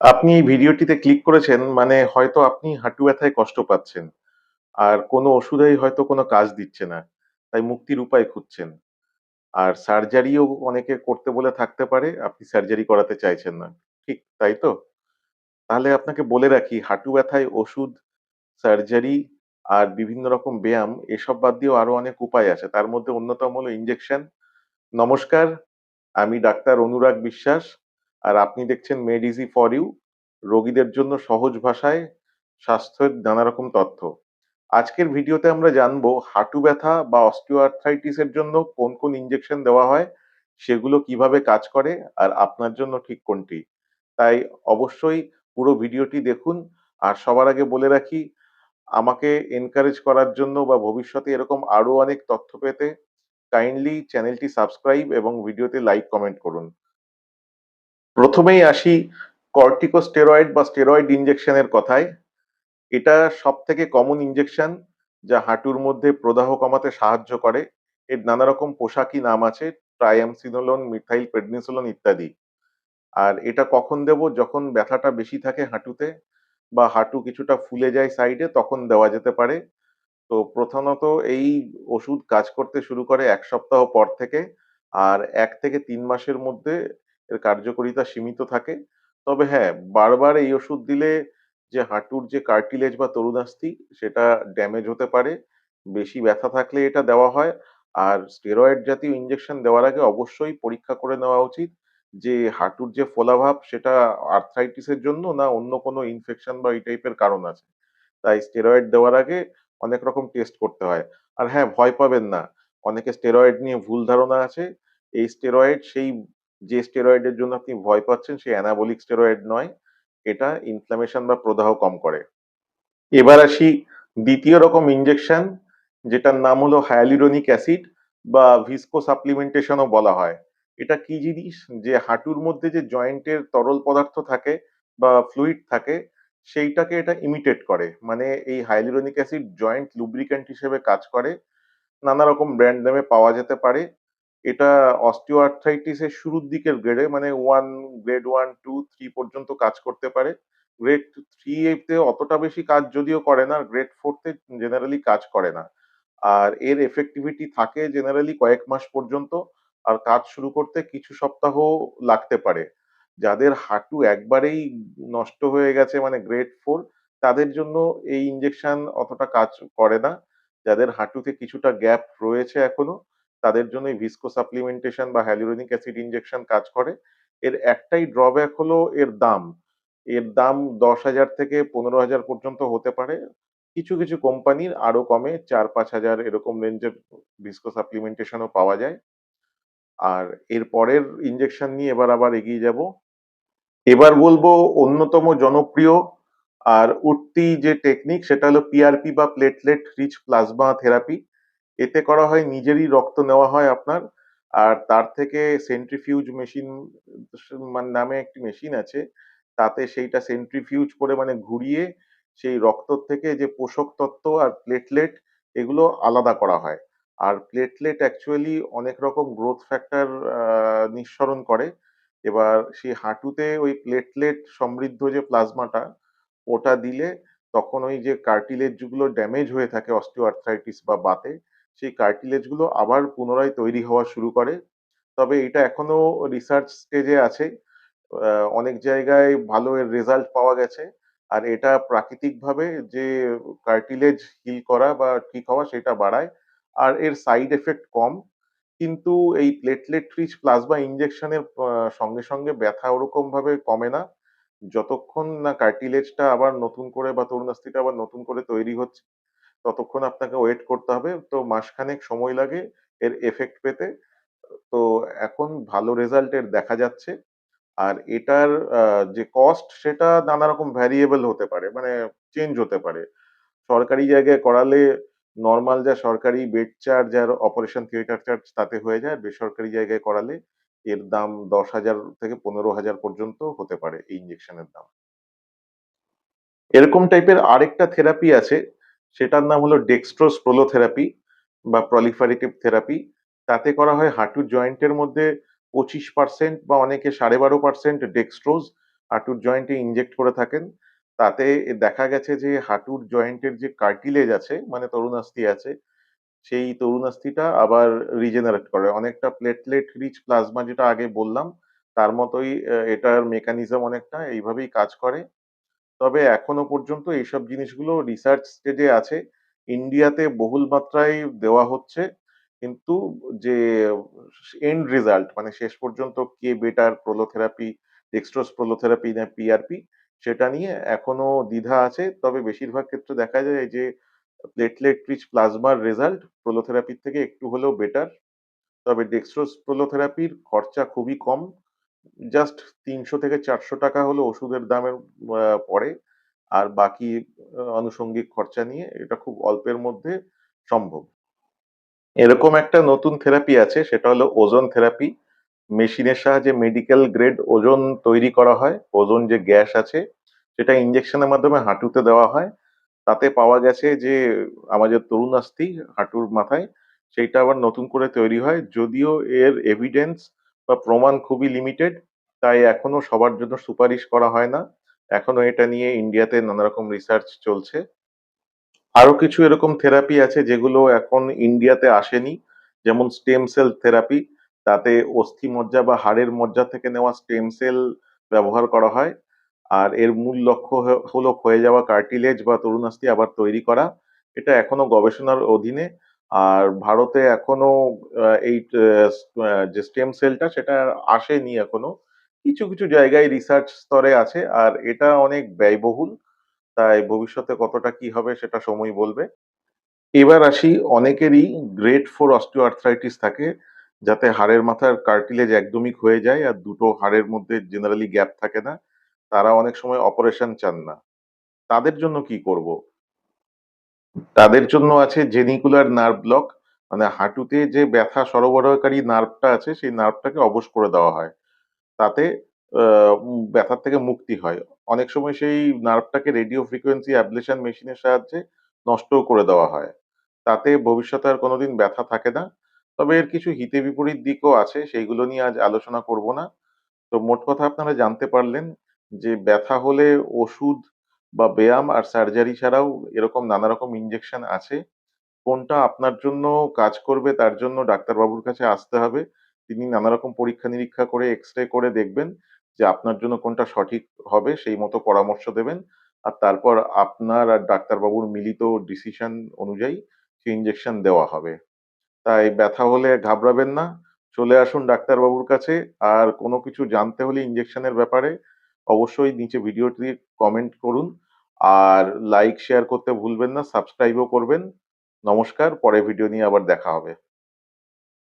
আপনি এই ভিডিওটিতে ক্লিক করেছেন মানে হয়তো আপনি হাঁটু ব্যথায় কষ্ট পাচ্ছেন। আর কোনো ওষুধেই হয়তো কোনো কাজ দিচ্ছে না। তাই মুক্তির উপায় খুঁজছেন। আর সার্জারিও অনেকে করতে বলে থাকতে পারে, আপনি সার্জারি করাতে চাইছেন না। ঠিক তাই তো? তাহলে আপনাকে বলে রাখি হাঁটু ব্যথায় ওষুধ, সার্জারি আর বিভিন্ন রকম ব্যায়াম এসব বাদ দিয়েও আরও অনেক উপায় আছে। তার মধ্যে অন্যতম হলো ইনজেকশন। নমস্কার, আমি ডাক্তার অনুরাগ বিশ্বাস। আর আপনি দেখছেন মেড ইজি ফর ইউ। রোগীদের জন্য সহজ ভাষায় স্বাস্থ্যের নানা রকম তথ্য। আজকের ভিডিওতে আমরা জানব হাঁটু ব্যথা বা অস্টিওআর্থ্রাইটিস এর জন্য কোন কোন ইনজেকশন দেওয়া হয়, সেগুলো কীভাবে কাজ করে আর আপনার জন্য ঠিক কোনটি। তাই অবশ্যই পুরো ভিডিওটি দেখুন আর সবার আগে বলে রাখি আমাকে এনকারেজ করার জন্য বা ভবিষ্যতে এরকম আরও অনেক তথ্য পেতে কাইন্ডলি চ্যানেলটি সাবস্ক্রাইব এবং ভিডিওতে লাইক কমেন্ট করুন। প্রথমেই আসি কর্টিকোস্টেরয়েড বা স্টেরয়েড ইনজেকশনের কথায়। এটা সব থেকে কমন ইনজেকশন যা হাঁটুর মধ্যে প্রদাহ কমাতে সাহায্য করে। এর নানা রকম পোশাকি নাম আছে ট্রাইঅ্যামসিনোলোন, মিথাইল প্রেডনিসোলোন ইত্যাদি। আর এটা কখন দেব যখন ব্যথাটা বেশি থাকে হাঁটুতে বা হাঁটু কিছুটা ফুলে যায় সাইডে তখন দেওয়া যেতে পারে। তো প্রধানত এই ওষুধ কাজ করতে শুরু করে এক সপ্তাহ পর থেকে আর এক থেকে তিন মাসের মধ্যে এর কার্যকারিতা সীমিত থাকে। তবে হ্যাঁ বারবার এই ওষুধ দিলে যে হাঁটুর যে কার্টিলেজ বা তরুণাস্থি, সেটা ড্যামেজ হতে পারে, বেশি ব্যথা থাকলে এটা দেওয়া হয়। আর স্টেরয়েড জাতীয় ইঞ্জেকশন দেওয়ার আগে অবশ্যই পরীক্ষা করে নেওয়া উচিত যে হাঁটুর যে ফোলাভাব, সেটা আর্থ্রাইটিসের জন্য না অন্য কোনো ইনফেকশন বা এই টাইপের কারণ আছে। তাই স্টেরয়েড দেওয়ার আগে অনেক রকম টেস্ট করতে হয়। আর হ্যাঁ ভয় পাবেন না। অনেকে স্টেরয়েড নিয়ে ভুল ধারণা আছে। এই স্টেরয়েড সেই যে স্টেরয়েডের জন্য আপনি ভয় পাচ্ছেন সেই অ্যানাবলিক স্টেরয়েড নয়, এটা ইনফ্লামেশন বা প্রদাহ কম করে। এবার আসি দ্বিতীয় রকম ইনজেকশন যেটার নাম হলো হায়ালিরোনিক অ্যাসিড বা ভিসকো সাপ্লিমেন্টেশনও বলা হয়। এটা কি জিনিস? যে হাঁটুর মধ্যে যে জয়েন্টের তরল পদার্থ থাকে বা ফ্লুইড থাকে, সেইটাকে এটা ইমিটেট করে। মানে এই হাইলিরোনিক অ্যাসিড জয়েন্ট লুব্রিক্যান্ট হিসেবে কাজ করে। নানা রকম ব্র্যান্ড নামে পাওয়া যেতে পারে। এটা অস্টিওআর্থ্রাইটিসের শুরুর দিকের গ্রেডে মানে one grade one two three পর্যন্ত কাজ করতে পারে। গ্রেড থ্রি তে অতটা বেশি কাজ যদিও করে না গ্রেড ফোরতে জেনারেলি কাজ করে না। আর এর এফেক্টিভিটি থাকে জেনারেলি কয়েক মাস পর্যন্ত, আর কাজ শুরু করতে কিছু সপ্তাহ লাগতে পারে। যাদের হাঁটু একবারেই নষ্ট হয়ে গেছে মানে গ্রেড ফোর তাদের জন্য এই ইঞ্জেকশন অতটা কাজ করে না। যাদের হাঁটুতে কিছুটা গ্যাপ রয়েছে এখনও তাদের জন্য ভিসকো সাপ্লিমেন্টেশন বা হ্যালুরোনিক অ্যাসিড ইনজেকশন কাজ করে। এর একটাই ড্রব্যাক হলো এর দাম। এর দাম দশ হাজার থেকে পনেরো হাজার পর্যন্ত হতে পারে। কিছু কিছু কোম্পানির আরও কমে চার, পাঁচ হাজার এরকম রেঞ্জের ভিসকো সাপ্লিমেন্টেশনও পাওয়া যায়। আর এর পরের ইনজেকশন নিয়ে এবার আবার এগিয়ে যাব। এবার বলব অন্যতম জনপ্রিয় আর উঠতি যে টেকনিক সেটা হলো পিআরপি বা প্লেটলেট রিচ প্লাজমা থেরাপি এতে করা হয়, নিজেরই রক্ত নেওয়া হয় আপনার। আর তার থেকে সেন্ট্রিফিউজ মেশিন নামে একটি মেশিন আছে, তাতে সেইটা সেন্ট্রিফিউজ করে মানে ঘুরিয়ে সেই রক্ত থেকে যে পোষক তত্ত্ব আর প্লেটলেট এগুলো আলাদা করা হয়। আর প্লেটলেট অ্যাকচুয়ালি অনেক রকম গ্রোথ ফ্যাক্টর নিঃসরণ করে। এবার সেই হাঁটুতে ওই প্লেটলেট সমৃদ্ধ যে প্লাজমাটা ওটা দিলে তখন ওই যে কার্টিলেজগুলো ড্যামেজ হয়ে থাকে অস্টিওআর্থ্রাইটিস বা বাতে সেই কার্টিলেজগুলো আবার পুনরায় তৈরি হওয়া শুরু করে। তবে এটা এখনও রিসার্চ স্টেজে আছে। অনেক জায়গায় ভালো রেজাল্ট পাওয়া গেছে। আর এটা প্রাকৃতিকভাবে যে কার্টিলেজ হিল করা বা ঠিক হওয়া সেটা বাড়ায়। আর এর সাইড এফেক্ট কম। কিন্তু এই প্লেটলেট রিচ প্লাজমা ইনজেকশনের সঙ্গে সঙ্গে ব্যথা ওরকম ভাবে কমে না। যতক্ষণ না কার্টিলেজটা আবার নতুন করে বা তরুণাস্থিটা আবার নতুন করে তৈরি হচ্ছে ততক্ষণ আপনাকে ওয়েট করতে হবে। তো মাসখানেক সময় লাগে এর এফেক্ট পেতে। তো এখন ভালো রেজাল্ট এর দেখা যাচ্ছে। আর এটার যে কস্ট সেটা নানা রকম ভ্যারিয়েবল হতে পারে মানে চেঞ্জ হতে পারে। সরকারি জায়গায় করালে নর্মাল যা সরকারি বেড চার্জ আর অপারেশন থিয়েটার চার্জ তাতে হয়ে যায়। বেসরকারি জায়গায় করালে এর দাম দশ হাজার থেকে পনেরো হাজার পর্যন্ত হতে পারে এই ইঞ্জেকশনের দাম। এরকম টাইপের আরেকটা থেরাপি আছে। সেটার নাম হলো ডেক্সট্রোস প্রোলোথেরাপি বা প্রলিফারেটিভ থেরাপি তাতে করা হয় হাঁটুর জয়েন্টের মধ্যে পঁচিশ পার্সেন্ট বা অনেকে সাড়ে বারো পার্সেন্ট ডেক্সট্রোজ হাঁটুর জয়েন্টে ইনজেক্ট করে থাকেন। তাতে দেখা গেছে যে হাঁটুর জয়েন্টের যে কার্টিলেজ আছে মানে তরুণাস্থি আছে, সেই তরুণাস্থিটা আবার রিজেনারেট করে। অনেকটা প্লেটলেট রিচ প্লাজমা যেটা আগে বললাম, তার মতোই এটার মেকানিজম অনেকটা এইভাবেই কাজ করে। তবে এখনও পর্যন্ত এইসব জিনিসগুলো রিসার্চ স্টেজে আছে। ইন্ডিয়াতে বহুল মাত্রায় দেওয়া হচ্ছে। কিন্তু যে এন্ড রেজাল্ট মানে শেষ পর্যন্ত কে বেটার প্রোলোথেরাপি, ডেক্সট্রোজ প্রোলোথেরাপি না পিআরপি সেটা নিয়ে এখনও দ্বিধা আছে। তবে বেশিরভাগ ক্ষেত্রে দেখা যায় যে প্লেটলেট রিচ প্লাজমার রেজাল্ট প্রোলোথেরাপির থেকে একটু হলেও বেটার। তবে ডেক্সট্রোজ প্রোলোথেরাপির খরচা খুবই কম। জাস্ট ৳৩০০-৳৪০০ হলো ওষুধের দামের পড়ে। আর বাকি আনুষঙ্গিক খরচা নিয়ে এটা খুব অল্পের মধ্যে সম্ভব। এরকম একটা নতুন থেরাপি আছে, সেটা হলো ওজোন থেরাপি। মেশিনের সাহায্যে মেডিকেল গ্রেড ওজোন তৈরি করা হয়। ওজোন যে গ্যাস আছে, সেটা ইনজেকশনের মাধ্যমে হাঁটুতে দেওয়া হয়। তাতে পাওয়া গেছে যে, আমাদের তরুণাস্থি হাঁটুর মাথায়, সেইটা আবার নতুন করে তৈরি হয়। যদিও এর এভিডেন্স বা প্রমাণ খুবই লিমিটেড। তাই এখনও সবার জন্য সুপারিশ করা হয় না। এখনও এটা নিয়ে ইন্ডিয়াতে নানারকম রিসার্চ চলছে। আরও কিছু এরকম থেরাপি আছে যেগুলো এখন ইন্ডিয়াতে আসেনি। যেমন স্টেম সেল থেরাপি। তাতে অস্থি মজ্জা বা হাড়ের মজ্জা থেকে নেওয়া স্টেম সেল ব্যবহার করা হয়। আর এর মূল লক্ষ্য হলো ক্ষয়ে যাওয়া কার্টিলেজ বা তরুণাস্থি আবার তৈরি করা। এটা এখনও গবেষণার অধীনে। আর ভারতে এখনও এই যে স্টেম সেলটা সেটা আসেনি এখনও। কিছু, কিছু জায়গায় রিসার্চ স্তরে আছে। আর এটা অনেক ব্যয়বহুল। তাই ভবিষ্যতে কতটা কি হবে সেটা সময় বলবে। এবার আসি অনেকেরই গ্রেড 4 অস্টিওআর্থ্রাইটিস থাকে। যাতে হাড়ের মাথার কার্টিলেজ একদমই ক্ষয়ে যায় আর দুটো হাড়ের মধ্যে জেনারেলি গ্যাপ থাকে না। তারা অনেক সময় অপারেশন চান না। তাদের জন্য কি করব? তাদের জন্য আছে জেনিকুলার নার্ভ ব্লক। মানে হাঁটুতে যে ব্যথা সরবরাহকারী নার্ভটা আছে, সেই নার্ভটাকে অবশ করে দেওয়া হয়। তাতে ব্যথার থেকে মুক্তি হয়। অনেক সময় সেই নার্ভটাকে রেডিও ফ্রিকোয়েন্সি অ্যাবলেশন মেশিনের সাহায্যে নষ্টও করে দেওয়া হয়। তাতে ভবিষ্যতে আর কোনোদিন ব্যথা থাকে না। তবে এর কিছু হিতে বিপরীত দিকও আছে, সেইগুলো নিয়ে আজ আলোচনা করব না। তো মোট কথা আপনারা জানতে পারলেন যে ব্যথা হলে ওষুধ বা ব্যায়াম আর সার্জারি ছাড়াও এরকম নানা রকম ইনজেকশন আছে। কোনটা আপনার জন্য কাজ করবে তার জন্য ডাক্তারবাবুর কাছে আসতে হবে। তিনি নানা রকম পরীক্ষা-নিরীক্ষা করে এক্স-রে করে দেখবেন যে আপনার জন্য কোনটা সঠিক হবে, সেই মতো পরামর্শ দেবেন। আর তারপর আপনার আর ডাক্তারবাবুর মিলিত ডিসিশন অনুযায়ী সেই ইনজেকশন দেওয়া হবে। তাই ব্যথা হলে ঘাবড়াবেন না। চলে আসুন ডাক্তারবাবুর কাছে। আর কোনো কিছু জানতে হলে ইনজেকশনের ব্যাপারে অবশ্যই নিচে ভিডিওটি কমেন্ট করুন। আর লাইক শেয়ার করতে ভুলবেন না, সাবস্ক্রাইবও করবেন। নমস্কার। পরে ভিডিও নিয়ে আবার দেখা হবে।